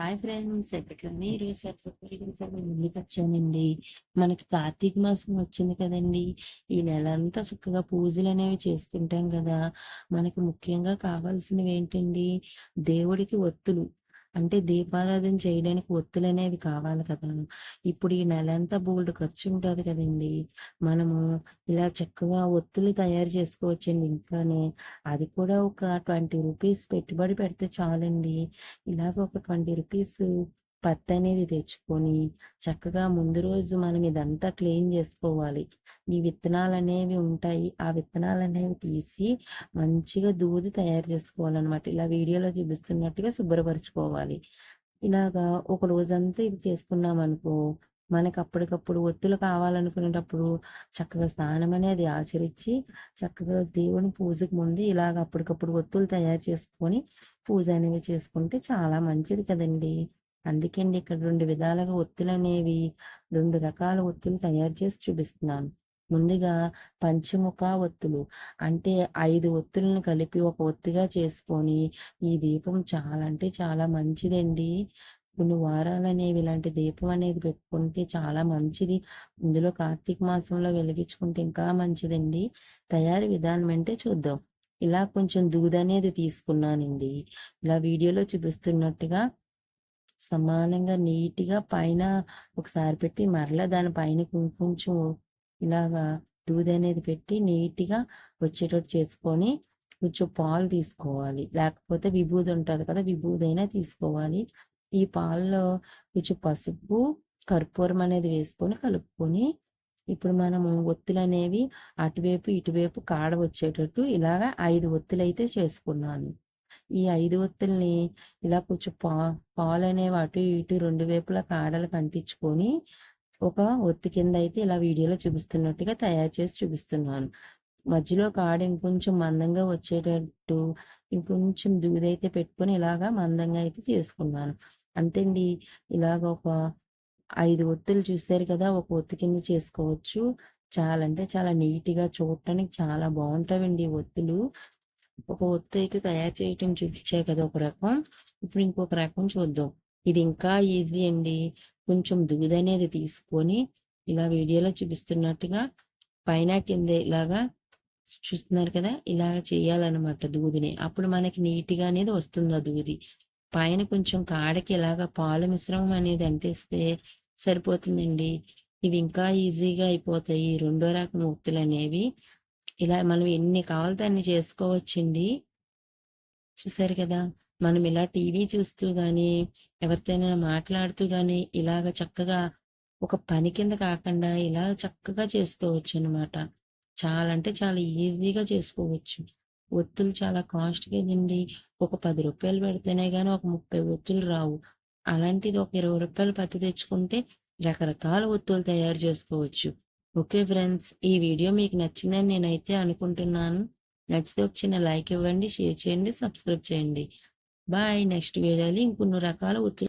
Hi friends ఎప్పట్లో మీరు ముందుకు వచ్చానండి. మనకి కార్తీక మాసం వచ్చింది కదండి. ఈ నెల అంతా చక్కగా పూజలు అనేవి చేసుకుంటాం కదా. మనకి ముఖ్యంగా కావాల్సినవి ఏంటండి? దేవుడికి ఒత్తులు. అంటే దీపారాధన చేయడానికి ఒత్తులు అనేవి కావాలి కదా. ఇప్పుడు ఈ నెల అంతా బోల్డ్ ఖర్చు ఉంటుంది కదండి. మనము ఇలా చక్కగా ఒత్తులు తయారు చేసుకోవచ్చండి ఇంట్లోనే. అది కూడా ఒక ట్వంటీ రూపీస్ పెట్టుబడి పెడితే చాలండి. ఇలాగ ఒక ట్వంటీ రూపీస్ పత్తి అనేది తెచ్చుకొని చక్కగా ముందు రోజు మనం ఇదంతా క్లీన్ చేసుకోవాలి. ఈ విత్తనాలు అనేవి ఉంటాయి. ఆ విత్తనాలు అనేవి తీసి మంచిగా దూది తయారు చేసుకోవాలన్నమాట. ఇలా వీడియోలో చూపిస్తున్నట్టుగా శుభ్రపరచుకోవాలి. ఇలాగా ఒక రోజంతా ఇది చేసుకున్నాం అనుకో మనకి అప్పటికప్పుడు ఒత్తులు కావాలనుకునేటప్పుడు చక్కగా స్నానం అనేది ఆచరించి చక్కగా దేవుని పూజకు ముందు ఇలాగ అప్పటికప్పుడు ఒత్తులు తయారు చేసుకొని పూజ అనేవి చేసుకుంటే చాలా మంచిది కదండి. అందుకండి ఇక్కడ రెండు విధాలుగా ఒత్తులు అనేవి రెండు రకాల ఒత్తులు తయారు చేసి చూపిస్తున్నాను. ముందుగా పంచముఖ ఒత్తులు. అంటే ఐదు ఒత్తులను కలిపి ఒక ఒత్తిగా చేసుకొని ఈ దీపం చాలా అంటే చాలా మంచిదండి. కొన్ని వారాలు అనేవి ఇలాంటి దీపం అనేది పెట్టుకుంటే చాలా మంచిది. ఇందులో కార్తీక మాసంలో వెలిగించుకుంటే ఇంకా మంచిదండి. తయారీ విధానం అంటే చూద్దాం. ఇలా కొంచెం దూది అనేది తీసుకున్నానండి. ఇలా వీడియోలో చూపిస్తున్నట్టుగా సమానంగా నీట్గా పైన ఒకసారి పెట్టి మరలా దాని పైన కొంచెం ఇలాగా దూది అనేది పెట్టి నీట్గా వచ్చేటట్టు చేసుకొని కొంచెం పాలు తీసుకోవాలి. లేకపోతే విభూది ఉంటుంది కదా విభూది అయినా తీసుకోవాలి. ఈ పాలలో కొంచెం పసుపు కర్పూరం అనేది వేసుకొని కలుపుకొని ఇప్పుడు మనము ఒత్తులు అనేవి అటువైపు ఇటువైపు కాడ వచ్చేటట్టు ఇలాగా ఐదు ఒత్తులు అయితే చేసుకున్నాను. ఈ ఐదు ఒత్తుల్ని ఇలా కొంచెం పా పాలు అనేవి అటు ఇటు రెండు వైపులా కాడలు కంటించుకొని ఒక ఒత్తి కింద అయితే ఇలా వీడియోలో చూపిస్తున్నట్టుగా తయారు చేసి చూపిస్తున్నాను. మధ్యలో కాడ ఇంకొంచెం మందంగా వచ్చేటట్టు ఇంకొంచెం దూదైతే పెట్టుకొని ఇలాగా మందంగా అయితే చేసుకున్నాను. అంతేండి ఇలాగ ఒక ఐదు ఒత్తులు చూసారు కదా ఒక ఒత్తి కింద చేసుకోవచ్చు. చాలా అంటే చాలా నీట్గా చూడటానికి చాలా బాగుంటాయండి ఒత్తులు. ఒక ఒత్తి అయితే తయారు చేయటం చూపించే కదా ఒక రకం ఇప్పుడు ఇంకొక రకం చూద్దాం ఇది ఇంకా ఈజీ అండి కొంచెం దూది అనేది తీసుకొని ఇలా వీడియోలో చూపిస్తున్నట్టుగా పైన కింద ఇలాగా చూస్తున్నారు కదా ఇలాగ చేయాలన్నమాట దూదిని అప్పుడు మనకి నీట్గా అనేది వస్తుంది ఆ దూది పైన కొంచెం కాడకి ఇలాగ పాలు మిశ్రమం అనేది అంటిస్తే సరిపోతుందండి ఇవి ఇంకా ఈజీగా అయిపోతాయి రెండో రకం ఒత్తులు అనేవి ఇలా మనం ఎన్ని కావాలితే అన్ని చేసుకోవచ్చండి. చూసారు కదా మనం ఇలా టీవీ చూస్తూ కానీ ఎవరితోనైనా మాట్లాడుతూ కానీ ఇలాగ చక్కగా ఒక పని కింద కాకుండా ఇలా చక్కగా చేసుకోవచ్చు అనమాట చాలా అంటే చాలా ఈజీగా చేసుకోవచ్చు. ఒత్తులు చాలా కాస్ట్ కదండి ఒక పది రూపాయలు పెడితేనే కానీ ఒక ముప్పై ఒత్తులు రావు. అలాంటిది ఒక ఇరవై రూపాయలు పత్తి తెచ్చుకుంటే రకరకాల ఒత్తులు తయారు చేసుకోవచ్చు. ఓకే ఫ్రెండ్స్ ఈ వీడియో మీకు నచ్చిందని నేనైతే అనుకుంటున్నాను. నచ్చితే ఒక చిన్న లైక్ ఇవ్వండి షేర్ చేయండి సబ్స్క్రైబ్ చేయండి. బాయ్. నెక్స్ట్ వీడియోలో ఇంకొన్ని రకాల ఒత్తులు